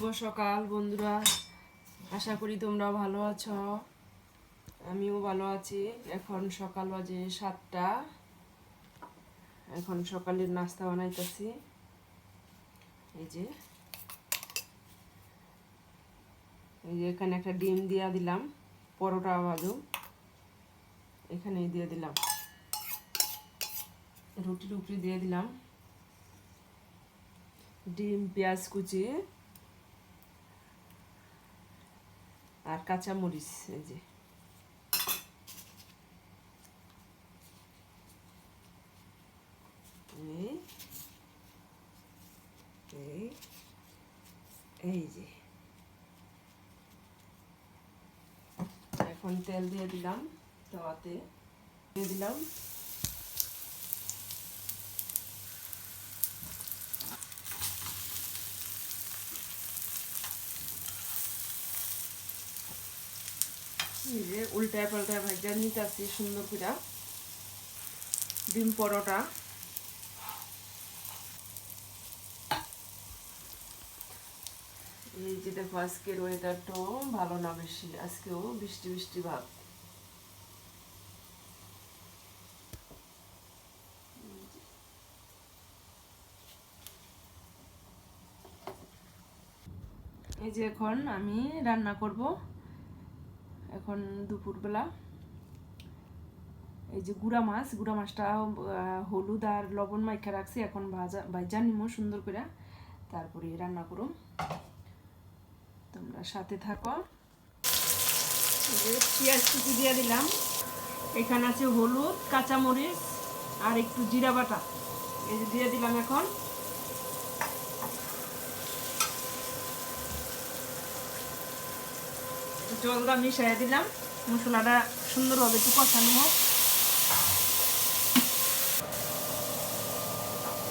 শুভ সকাল, বন্ধুরা। আশা করি তোমরা ভালো আছো। আমিও ভালো আছি। এখন সকাল বাজে সাতটা। এখন সকালের নাস্তা বানাইতেছি। এই যে। এই যে এখানে একটা ডিম দিয়া দিলাম, পরোটা বাজু এখানে দিয়ে দিলাম। রুটি টুটি দিয়ে দিলাম। ডিম, পেঁয়াজ কুচি। আর কাঁচা মরিচ এই যে এই যে। এখন তেল দিয়ে দিলাম তাওয়াতে। দিয়ে দিলাম। যে উল্টায় পাল্টায় ভাজা নিতেছি সুন্দর করে ডিম পরোটা। এই যে দেখো আজকের ওয়েদারটাও ভালো না বেশি, আজকেও বৃষ্টি বৃষ্টি ভাব। এই যে এখন আমি রান্না করব। এখন দুপুরবেলা। এই যে গুড়া মাছ, গুড়া মাছটা হলুদ আর লবণ মাইখা রাখছি, এখন ভাজা ভাজা নিমো সুন্দর করে। তারপরে রান্না করো তোমরা সাথে থাকো। পেঁয়াজ কুচি দিয়ে দিলাম। এখানে আছে হলুদ, কাঁচামরিচ আর একটু জিরা বাটা। এই যে দিয়ে দিলাম এখন। জলটা মিশাই দিলাম। মশলাটা সুন্দরভাবে একটু কষানো হোক।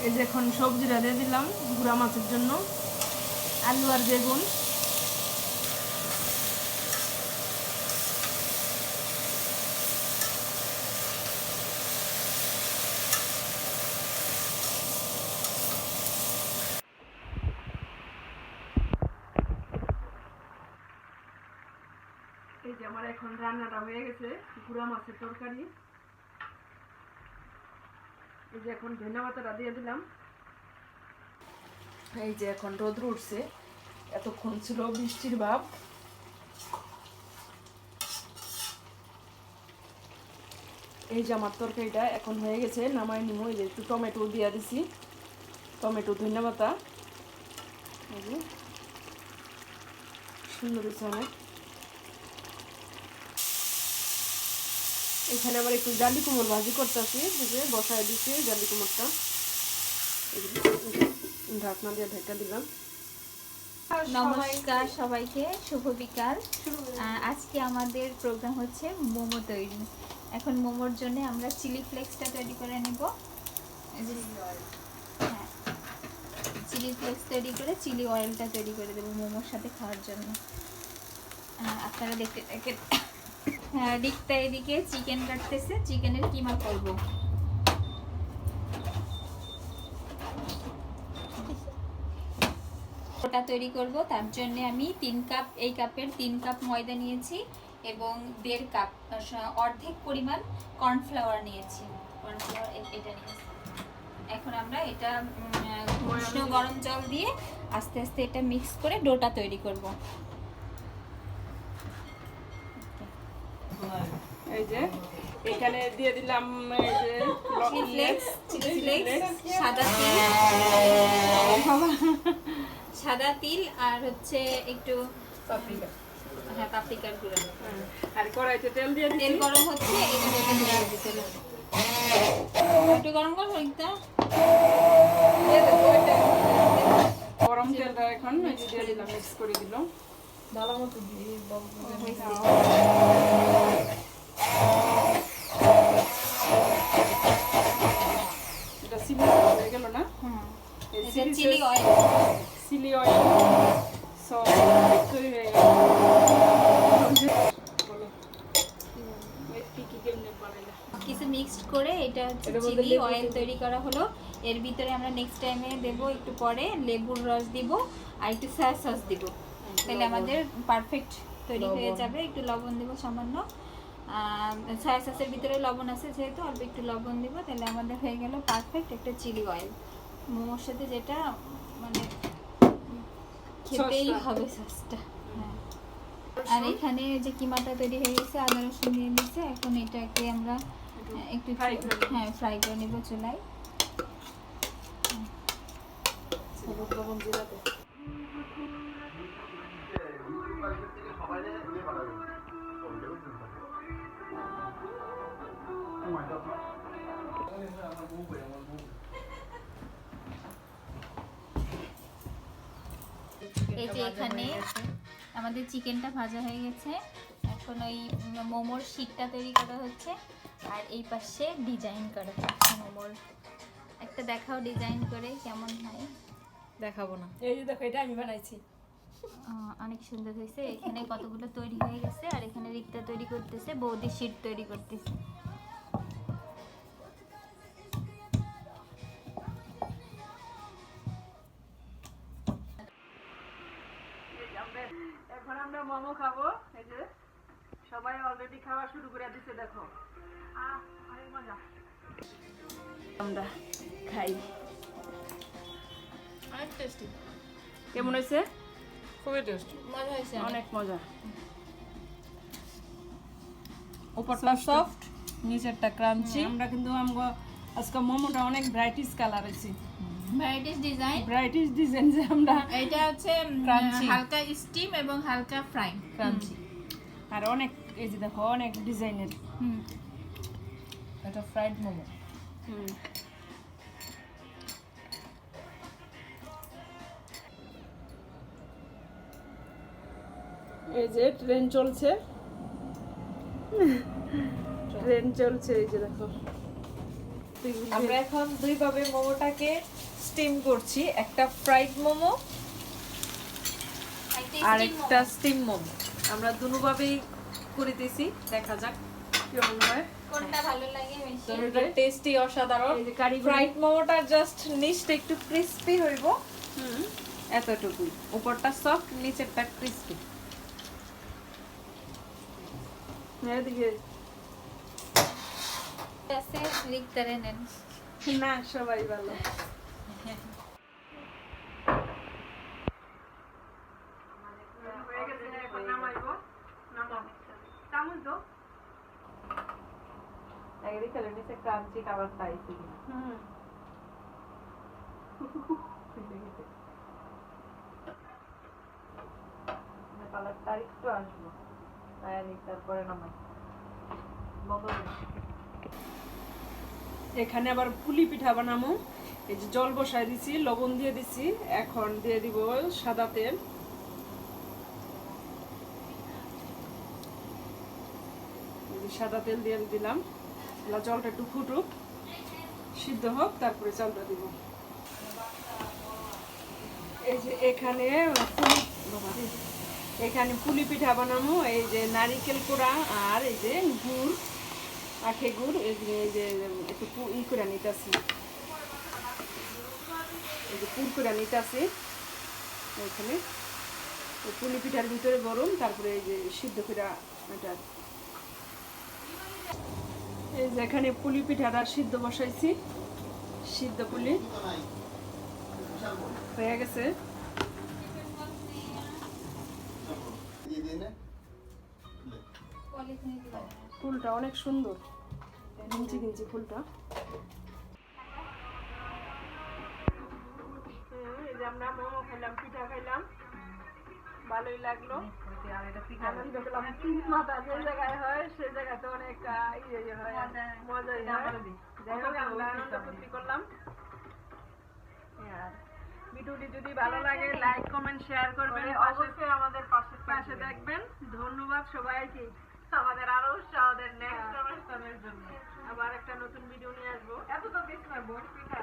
এই যে এখন সবজিটা দিয়ে দিলাম গুঁড়া মাছের জন্য। আলু আর বেগুন। আমার এখন রান্নাটা হয়ে গেছে, গুঁড়া মাছের তরকারি। এই যে এখন ধনে পাতাটা দিয়ে দিলাম। এই যে এখন রোদ্র উঠছে, এতক্ষণ ছিল বৃষ্টির ভাব। এই যে আমার তরকারিটা এখন হয়ে গেছে, নামাই নিমো, এই যে একটু টমেটো দিয়ে দিছি। টমেটো ধন্যবাদ সুন্দর হয়েছে অনেক। এখানে আবার একটু জালি কুমড় ভাজি করতেছি বুঝে বসায় দিচ্ছি জালি কুমড়টা। ঢাকনা দিয়ে ঢেকে দিলাম। নমস্কার সবাইকে, শুভ বিকাল। আজকে আমাদের প্রোগ্রাম হচ্ছে মোমো তৈরি। এখন মোমোর জন্য আমরা চিলি ফ্লেক্সটা তৈরি করে নেব। হ্যাঁ চিলি ফ্লেক্স তৈরি করে চিলি অয়েলটা তৈরি করে দেবো মোমোর সাথে খাওয়ার জন্য। আপনারা দেখতে থাকেন। রিক্তা এদিকে চিকেন কাটতেছে। চিকেনের কিমা করব? ওটা তৈরি করব তার জন্য আমি তিন কাপ এই কাপের তিন কাপ ময়দা নিয়েছি এবং দেড় কাপ অর্ধেক পরিমাণ কর্নফ্লাওয়ার নিয়েছি। কর্নফ্লাওয়ার এটা নিয়েছি। এখন আমরা এটা উষ্ণ গরম জল দিয়ে আস্তে আস্তে এটা মিক্স করে ডোটা তৈরি করব। এই যে এখানে দিয়ে দিলাম এই যে চিলি ফ্লেক্স চিলি ফ্লেক্স সাদা তিল। সাদা তিল আর হচ্ছে একটু পাপরিকা। হ্যাঁ পাপরিকার গুঁড়ো। হ্যাঁ, আর কড়াইতে তেল দিয়ে তেল গরম হচ্ছে এটা এটা দিতে হবে। একটু গরম করব একটু। গরম তেলটা এখন দিয়ে দিলাম মিক্স করে দিলাম। ভালো মতো দিয়ে এটা হয়ে গেল না? Chilli oil chilli oil sauce তৈরি হয়ে গেল। কিছু মিক্সড করে এটা হচ্ছে চিলি অয়েল তৈরি করা হলো। এর ভিতরে আমরা নেক্সট টাইমে দেব একটু পরে লেবুর রস দিব আর একটু সয়া সস দিব। তাহলে আমাদের পারফেক্ট তৈরি হয়ে যাবে। একটু লবণ দিব সামান্য। সয়া সসের ভিতরে লবণ আছে যেহেতু অল্প একটু লবণ দিব তাহলে আমাদের হয়ে গেল পারফেক্ট একটা চিলি অয়েল মোমোর সাথে যেটা মানে খেতেই হবে সসটা হ্যাঁ। আর এখানে যে কিমাটা তৈরি হয়ে গেছে আদা রসুন দিয়ে দিচ্ছে এখন এটাকে আমরা একটু হ্যাঁ ফ্রাই করে নিব চুলায়। হলুদ লবণ জিরাতে। এই যে এখানে আমাদের চিকেনটা ভাজা হয়ে গেছে। এখন ওই মোমোর শিটটা তৈরি করা হচ্ছে। আর এই পাশে ডিজাইন করা হচ্ছে মোমোর। একটা দেখাও ডিজাইন করে কেমন হয়। দেখাবো না। এই যে দেখো এটা আমি বানাইছি। অনেক সুন্দর হয়েছে। এখানে কতগুলো তৈরি হয়ে গেছে। আর এখানে রিক্তা তৈরি করতেছে বৌদি শিট তৈরি করতেছে। আমরা মোমো খাব এই যে সবাই অলরেডি খাওয়া শুরু করে দিছে দেখো। মজা। আমরা খাই। অনেক টেস্টি কেমন হয়েছে? খুবই টেস্টি মজা হয়েছে। অনেক মজা। উপরটা সফট নিচেরটা ক্রাঞ্চি আমরা কিন্তু আমগো আজকে মোমোটা অনেক ব্রাইটিস কালার আছে ভ্যারাইটিস ডিজাইন ব্রাইটিস ডিজাইন যে আমরা এটা হচ্ছে হালকা স্টিম এবং হালকা ফ্রাই ক্রাঞ্চি। আর অনেক এই যে দেখো অনেক ডিজাইনের হুম। এটা ফ্রাইড মোমো। এই যে ট্রেন চলছে। ট্রেন চলছে এই যে দেখো। আমরা এখন দুইভাবে মোমোটাকে স্টিম করছি একটা ফ্রাইড মোমো আর একটা স্টিম মোমো। আমরা দুভাবেই করিতেছি দেখা যাক কেমন হয়। কোনটা ভালো লাগে দুটোটা টেস্টি অসাধারণ। এই যে কারিগরি ফ্রাইড মোমোটা জাস্ট নিচটা একটু ক্রিস্পি হইব। এতটুকুই। উপরটা সফট নিচেরটা ক্রিস্পি এদিকে। আছে রিক্তারে নেন। না সবাই ভালো হয়ে গেছে এখন নামাইবো নামাও চামচ দাও নিচে ক্রাঞ্চি খাবার খাইছি আসব তাই তারপরে নামাই। এখানে আবার পুলি পিঠা বানামো। এই যে জল বসাই দিছি লবণ দিয়ে দিছি এখন দিয়ে দিব সাদা তেল। সাদা তেল দিয়ে দিলাম। জলটা একটু ফুটুক, সিদ্ধ হোক, তারপরে চালটা দিব। এই যে এখানে এখানে পুলি পিঠা বানামো, এই যে নারিকেল কোড়া আর এই যে গুড়, আখে গুড়, এই যে এই যে, একটু ই করে নিতেছি। এই যে পুর করে নিতেছি। এখানে পুলি পিঠার ভিতরে গরম তারপরে এই যে সিদ্ধ করে এটা এই যে এখানে পুলি পিঠাটা সিদ্ধ বসাইছি। সিদ্ধ পুলি। হয়ে গেছে। ফুলটা অনেক সুন্দর। গিঞ্জি গিঞ্জি ফুলটা। আমরা মোমো খাইলাম, পিঠা খাইলাম। ভালোই লাগল। আনন্দ পেলাম তিন মাথা যে জায়গায় হয় সেই জায়গাতে অনেক ইয়ে হয়। মজাই হয়। যাই হোক আমরা আনন্দ ফুর্তি করলাম। ভিডিওটি যদি ভালো লাগে লাইক কমেন্ট শেয়ার করবেন। অবশ্যই আমাদের পাশে পাশে দেখবেন। ধন্যবাদ সবাইকে। আমাদের আরও উৎসাহ নেক্সট অনুষ্ঠানের জন্য। আবার একটা নতুন ভিডিও নিয়ে আসব। এত তো বেশ না বোন পিঠা